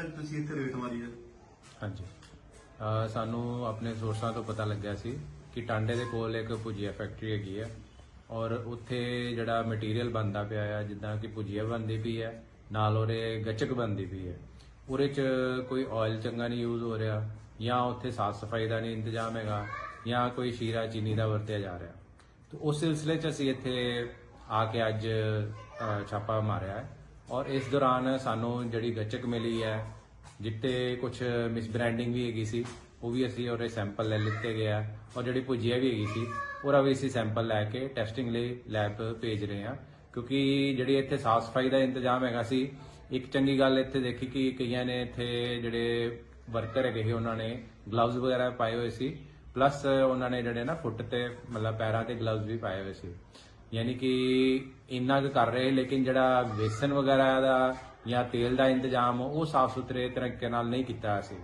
ਅੱਜ ਤੁਸੀਂ ਇੱਥੇ ਰੇਟ ਮਾਰੀ ਹੈ ਹਾਂਜੀ। ਅਹ ਸਾਨੂੰ ਆਪਣੇ ਸੋਰਸਾਂ ਤੋਂ ਪਤਾ ਲੱਗਿਆ ਸੀ ਕਿ ਟਾਂਡੇ ਦੇ ਕੋਲ ਇੱਕ ਭੁਜੀਆ ਫੈਕਟਰੀ ਹੈਗੀ ਹੈ ਔਰ ਉੱਥੇ ਜਿਹੜਾ ਮਟੀਰੀਅਲ ਬਣਦਾ ਪਿਆ ਆ ਜਿੱਦਾਂ ਕਿ ਭੁਜੀਆ ਬਣਦੀ ਪਈ ਹੈ ਨਾਲ ਉਹਦੇ ਗੱਚਕ ਬਣਦੀ ਪਈ ਹੈ ਉਹਦੇ 'ਚ ਕੋਈ ਆਇਲ ਚੰਗਾ ਨਹੀਂ ਯੂਜ਼ ਹੋ ਰਿਹਾ ਜਾਂ ਉੱਥੇ ਸਾਫ਼ ਸਫ਼ਾਈ ਦਾ ਨਹੀਂ ਇੰਤਜ਼ਾਮ ਹੈਗਾ ਜਾਂ ਕੋਈ ਸ਼ੀਰਾ ਚੀਨੀ ਦਾ ਵਰਤਿਆ ਜਾ ਰਿਹਾ। ਤੇ ਉਸ ਸਿਲਸਿਲੇ 'ਚ ਅਸੀਂ ਇੱਥੇ ਆ ਕੇ ਅੱਜ ਅ, ਛਾਪਾ ਮਾਰਿਆ ਹੈ। ਔਰ ਇਸ ਦੌਰਾਨ ਸਾਨੂੰ ਜਿਹੜੀ ਗੱਚਕ ਮਿਲੀ ਹੈ ਜਿੱਤੇ ਕੁਝ ਮਿਸਬ੍ਰਾਂਡਿੰਗ ਵੀ ਹੈਗੀ ਸੀ, ਉਹ ਵੀ ਅਸੀਂ ਉਹਦੇ ਸੈਂਪਲ ਲੈ ਲਿੱਤੇ ਗਿਆ ਔਰ ਜਿਹੜੀ ਭੁਜੀਆ ਵੀ ਹੈਗੀ ਸੀ, ਉਹਦਾ ਵੀ ਅਸੀਂ ਸੈਂਪਲ ਲੈ ਕੇ ਟੈਸਟਿੰਗ ਲਈ ਲੈਬ ਭੇਜ ਰਹੇ ਹਾਂ। ਕਿਉਂਕਿ ਜਿਹੜੀ ਇੱਥੇ ਸਾਫ਼ ਸਫ਼ਾਈ ਦਾ ਇੰਤਜ਼ਾਮ ਹੈਗਾ ਸੀ, ਇੱਕ ਚੰਗੀ ਗੱਲ ਇੱਥੇ ਦੇਖੀ ਕਿ ਕਈਆਂ ਨੇ ਇੱਥੇ ਜਿਹੜੇ ਵਰਕਰ ਹੈਗੇ ਸੀ, ਉਹਨਾਂ ਨੇ ਗਲਵਜ਼ ਵਗੈਰਾ ਪਾਏ ਹੋਏ ਸੀ। ਪਲੱਸ ਉਹਨਾਂ ਨੇ ਜਿਹੜੇ ਨਾ ਫੁੱਟ ਤੇ ਮਤਲਬ ਪੈਰਾਂ ਤੇ ਗਲਵਜ਼ ਵੀ ਪਾਏ ਹੋਏ ਸੀ। ਯਾਨੀ ਕਿ ਇੰਨਾ ਕੁ ਕਰ ਰਹੇ ਲੇਕਿਨ ਜਿਹੜਾ ਵੇਸਨ ਵਗੈਰਾ ਦਾ ਜਾਂ ਤੇਲ ਦਾ ਇੰਤਜ਼ਾਮ ਉਹ ਸਾਫ਼ ਸੁਥਰੇ ਤਰੀਕੇ ਨਾਲ ਨਹੀਂ ਕੀਤਾ ਸੀ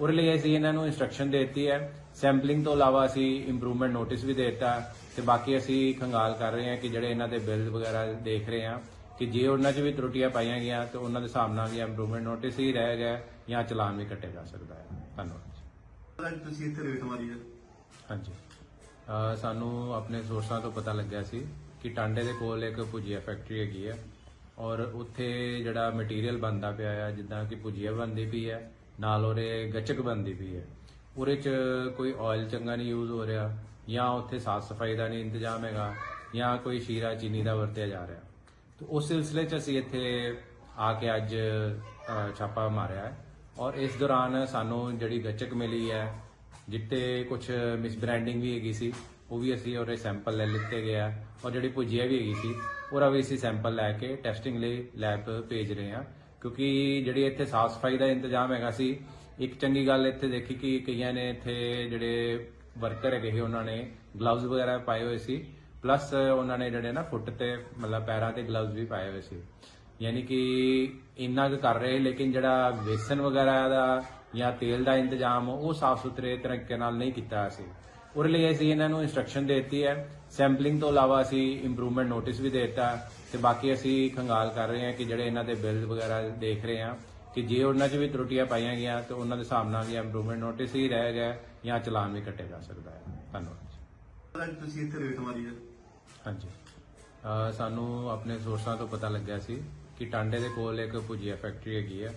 ਉਹਦੇ ਲਈ ਅਸੀਂ ਇਹਨਾਂ ਨੂੰ ਇਨਸਟਰਕਸ਼ਨ ਦੇ ਦਿੱਤੀ ਹੈ। ਸੈਂਪਲਿੰਗ ਤੋਂ ਇਲਾਵਾ ਅਸੀਂ ਇੰਪਰੂਵਮੈਂਟ ਨੋਟਿਸ ਵੀ ਦੇ ਦਿੱਤਾ ਤੇ ਬਾਕੀ ਅਸੀਂ ਖੰਗਾਲ ਕਰ ਰਹੇ ਹਾਂ ਕਿ ਜਿਹੜੇ ਇਹਨਾਂ ਦੇ ਬਿੱਲ ਵਗੈਰਾ ਦੇਖ ਰਹੇ ਹਾਂ ਕਿ ਜੇ ਉਹਨਾਂ 'ਚ ਵੀ ਤਰੁੱਟੀਆਂ ਪਾਈਆਂ ਗਈਆਂ ਤੇ ਉਹਨਾਂ ਦੇ ਹਿਸਾਬ ਨਾਲ ਜਾਂ ਇੰਪਰੂਵਮੈਂਟ ਨੋਟਿਸ ਹੀ ਰਹਿ ਗਿਆ ਜਾਂ ਚਲਾਨ ਵੀ ਕੱਟਿਆ ਜਾ ਸਕਦਾ ਹੈ। ਧੰਨਵਾਦ ਅੱਜ ਤੁਸੀਂ ਇੱਥੇ ਰੇਟ ਮਾਰੀ ਹੈ ਹਾਂਜੀ। ਸਾਨੂੰ ਆਪਣੇ ਸੋਰਸਾਂ ਤੋਂ ਪਤਾ ਲੱਗਿਆ ਸੀ ਕਿ ਟਾਂਡੇ ਦੇ ਕੋਲ ਇੱਕ ਭੁਜੀਆ ਫੈਕਟਰੀ ਹੈਗੀ ਹੈ ਔਰ ਉੱਥੇ ਜਿਹੜਾ ਮਟੀਰੀਅਲ ਬਣਦਾ ਪਿਆ ਆ, ਜਿੱਦਾਂ ਕਿ ਭੁਜੀਆ ਬਣਦੀ ਪਈ ਹੈ ਨਾਲ ਉਹਦੇ ਗੱਚਕ ਬਣਦੀ ਪਈ ਹੈ ਉਹਦੇ 'ਚ ਕੋਈ ਆਇਲ ਚੰਗਾ ਨਹੀਂ ਯੂਜ਼ ਹੋ ਰਿਹਾ, ਜਾਂ ਉੱਥੇ ਸਾਫ਼ ਸਫ਼ਾਈ ਦਾ ਨਹੀਂ ਇੰਤਜ਼ਾਮ ਹੈਗਾ, ਜਾਂ ਕੋਈ ਸ਼ੀਰਾ ਚੀਨੀ ਦਾ ਵਰਤਿਆ ਜਾ ਰਿਹਾ। ਤੇ ਉਸ ਸਿਲਸਿਲੇ 'ਚ ਅਸੀਂ ਇੱਥੇ ਆ ਕੇ ਅੱਜ ਛਾਪਾ ਮਾਰਿਆ ਹੈ ਔਰ ਇਸ ਦੌਰਾਨ ਸਾਨੂੰ ਜਿਹੜੀ ਗੱਚਕ ਮਿਲੀ ਹੈ ਜਿੱਤੇ ਕੁਝ ਮਿਸਬ੍ਰਾਂਡਿੰਗ ਵੀ ਹੈਗੀ ਸੀ ਉਹ ਵੀ ਅਸੀਂ ਉਹਦੇ ਸੈਂਪਲ ਲੈ ਲਿੱਤੇ ਗਿਆ ਔਰ ਜਿਹੜੀ ਭੁਜੀਆ ਵੀ ਹੈਗੀ ਸੀ, ਉਹਦਾ ਵੀ ਅਸੀਂ ਸੈਂਪਲ ਲੈ ਕੇ ਟੈਸਟਿੰਗ ਲਈ ਲੈਬ ਭੇਜ ਰਹੇ ਹਾਂ। ਕਿਉਂਕਿ ਜਿਹੜੀ ਇੱਥੇ ਸਾਫ਼ ਸਫ਼ਾਈ ਦਾ ਇੰਤਜ਼ਾਮ ਹੈਗਾ ਸੀ, ਇੱਕ ਚੰਗੀ ਗੱਲ ਇੱਥੇ ਦੇਖੀ ਕਿ ਕਈਆਂ ਨੇ ਇੱਥੇ ਜਿਹੜੇ ਵਰਕਰ ਹੈਗੇ ਸੀ, ਉਹਨਾਂ ਨੇ ਗਲਵਜ਼ ਵਗੈਰਾ ਪਾਏ ਹੋਏ ਸੀ। ਪਲੱਸ ਉਹਨਾਂ ਨੇ ਜਿਹੜੇ ਨਾ ਫੁੱਟ ਤੇ ਮਤਲਬ ਪੈਰਾਂ ਤੇ ਗਲਵਜ਼ ਵੀ ਪਾਏ ਹੋਏ ਸੀ। ਯਾਨੀ ਕਿ ਇੰਨਾ ਕੁ ਕਰ ਰਹੇ, ਲੇਕਿਨ ਜਿਹੜਾ ਵੇਸਨ ਵਗੈਰਾ ਦਾ ਜਾਂ ਤੇਲ ਦਾ ਇੰਤਜ਼ਾਮ ਉਹ ਸਾਫ਼ ਸੁਥਰੇ ਤਰੀਕੇ ਨਾਲ ਨਹੀਂ ਕੀਤਾ ਸੀ। ਉਹਦੇ ਲਈ ਅਸੀਂ ਇਹਨਾਂ ਨੂੰ ਇਨਸਟਰਕਸ਼ਨ ਦੇ ਦਿੱਤੀ ਹੈ। ਸੈਂਪਲਿੰਗ ਤੋਂ ਇਲਾਵਾ ਅਸੀਂ ਇੰਪਰੂਵਮੈਂਟ ਨੋਟਿਸ ਵੀ ਦੇ ਦਿੱਤਾ ਤੇ ਬਾਕੀ ਅਸੀਂ ਖੰਗਾਲ ਕਰ ਰਹੇ ਹਾਂ ਕਿ ਜਿਹੜੇ ਇਹਨਾਂ ਦੇ ਬਿੱਲ ਵਗੈਰਾ ਦੇਖ ਰਹੇ ਹਾਂ ਕਿ ਜੇ ਉਹਨਾਂ 'ਚ ਵੀ ਤਰੁੱਟੀਆਂ ਪਾਈਆਂ ਗਈਆਂ ਤੇ ਉਹਨਾਂ ਦੇ ਹਿਸਾਬ ਨਾਲ ਜਾਂ ਇੰਪਰੂਵਮੈਂਟ ਨੋਟਿਸ ਹੀ ਰਹਿ ਗਿਆ ਜਾਂ ਚਲਾਨ ਵੀ ਕੱਟਿਆ ਜਾ ਸਕਦਾ ਹੈ। ਧੰਨਵਾਦ ਅੱਜ ਤੁਸੀਂ ਇੱਥੇ ਰੇਟ ਮਾਰੀ ਹੈ। ਹਾਂਜੀ। ਸਾਨੂੰ ਆਪਣੇ ਸੋਰਸਾਂ ਤੋਂ ਪਤਾ ਲੱਗਿਆ ਸੀ ਕਿ ਟਾਂਡੇ ਦੇ ਕੋਲ ਇੱਕ ਭੁਜੀਆ ਫੈਕਟਰੀ ਹੈਗੀ ਹੈ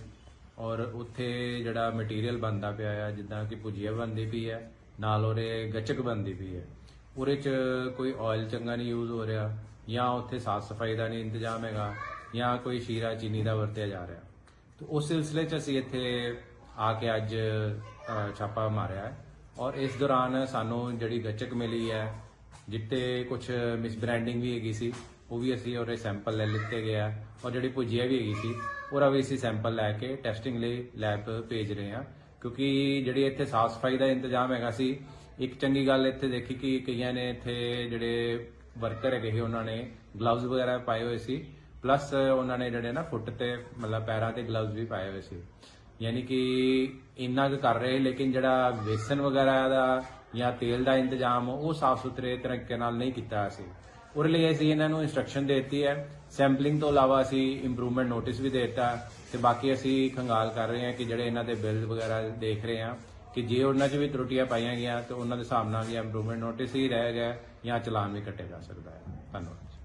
ਔਰ ਉੱਥੇ ਜਿਹੜਾ ਮਟੀਰੀਅਲ ਬਣਦਾ ਪਿਆ ਆ ਜਿੱਦਾਂ ਕਿ ਭੁਜੀਆ ਬਣਦੀ ਪਈ ਹੈ ਨਾਲ ਉਹਦੇ ਗੱਚਕ ਬਣਦੀ ਵੀ ਹੈ। ਉਹਦੇ 'ਚ ਕੋਈ ਆਇਲ ਚੰਗਾ ਨਹੀਂ ਯੂਜ਼ ਹੋ ਰਿਹਾ, ਜਾਂ ਉੱਥੇ ਸਾਫ਼ ਸਫ਼ਾਈ ਦਾ ਨਹੀਂ ਇੰਤਜ਼ਾਮ ਹੈਗਾ, ਜਾਂ ਕੋਈ ਸ਼ੀਰਾ ਚੀਨੀ ਦਾ ਵਰਤਿਆ ਜਾ ਰਿਹਾ। ਤੇ ਉਸ ਸਿਲਸਿਲੇ 'ਚ ਅਸੀਂ ਇੱਥੇ ਆ ਕੇ ਅੱਜ ਛਾਪਾ ਮਾਰਿਆ ਹੈ। ਔਰ ਇਸ ਦੌਰਾਨ ਸਾਨੂੰ ਜਿਹੜੀ ਗੱਚਕ ਮਿਲੀ ਹੈ, ਜਿੱਤੇ ਕੁਝ ਮਿਸਬ੍ਰਾਂਡਿੰਗ ਵੀ ਹੈਗੀ ਸੀ, ਉਹ ਵੀ ਅਸੀਂ ਉਹਦੇ ਸੈਂਪਲ ਲੈ ਲਿੱਤੇ ਗਿਆ ਔਰ ਜਿਹੜੀ ਭੁਜੀਆ ਵੀ ਹੈਗੀ ਸੀ, ਉਹਦਾ ਵੀ ਅਸੀਂ ਸੈਂਪਲ ਲੈ ਕੇ ਟੈਸਟਿੰਗ ਲਈ ਲੈਬ ਭੇਜ ਰਹੇ ਹਾਂ। ਕਿਉਂਕਿ ਜਿਹੜੀ ਇੱਥੇ ਸਾਫ਼ ਸਫ਼ਾਈ ਦਾ ਇੰਤਜ਼ਾਮ ਹੈਗਾ ਸੀ, ਇੱਕ ਚੰਗੀ ਗੱਲ ਇੱਥੇ ਦੇਖੀ ਕਿ ਕਈਆਂ ਨੇ ਇੱਥੇ ਜਿਹੜੇ ਵਰਕਰ ਹੈਗੇ ਸੀ, ਉਹਨਾਂ ਨੇ ਗਲਵਜ਼ ਵਗੈਰਾ ਪਾਏ ਹੋਏ ਸੀ ਪਲੱਸ ਉਹਨਾਂ ਨੇ ਜਿਹੜੇ ਨਾ ਫੁੱਟ ਤੇ ਮਤਲਬ ਪੈਰਾਂ ਤੇ ਗਲਵਜ਼ ਵੀ ਪਾਏ ਹੋਏ ਸੀ। ਯਾਨੀ ਕਿ ਇੰਨਾ ਕੁ ਕਰ ਰਹੇ, ਲੇਕਿਨ ਜਿਹੜਾ ਵੇਸਨ ਵਗੈਰਾ ਦਾ ਜਾਂ ਤੇਲ ਦਾ ਇੰਤਜ਼ਾਮ ਉਹ ਸਾਫ਼ ਸੁਥਰੇ ਤਰੀਕੇ ਨਾਲ ਨਹੀਂ ਕੀਤਾ ਸੀ। ਉਹਦੇ ਲਈ ਅਸੀਂ ਇਹਨਾਂ ਨੂੰ ਇਨਸਟਰਕਸ਼ਨ ਦੇ ਦਿੱਤੀ ਹੈ। ਸੈਂਪਲਿੰਗ ਤੋਂ ਇਲਾਵਾ ਅਸੀਂ ਇੰਪਰੂਵਮੈਂਟ ਨੋਟਿਸ ਵੀ ਦੇ ਦਿੱਤਾ ਤੇ ਬਾਕੀ ਅਸੀਂ ਖੰਗਾਲ ਕਰ ਰਹੇ ਹਾਂ ਕਿ ਜਿਹੜੇ ਇਹਨਾਂ ਦੇ ਬਿੱਲ ਵਗੈਰਾ ਦੇਖ ਰਹੇ ਹਾਂ ਕਿ ਜੇ ਉਹਨਾਂ 'ਚ ਵੀ ਤਰੁੱਟੀਆਂ ਪਾਈਆਂ ਗਈਆਂ ਤੇ ਉਹਨਾਂ ਦੇ ਹਿਸਾਬ ਨਾਲ ਜਾਂ ਇੰਪਰੂਵਮੈਂਟ ਨੋਟਿਸ ਹੀ ਰਹਿ ਗਿਆ ਜਾਂ ਚਲਾਨ ਵੀ ਕੱਟਿਆ ਜਾ ਸਕਦਾ ਹੈ। ਧੰਨਵਾਦ।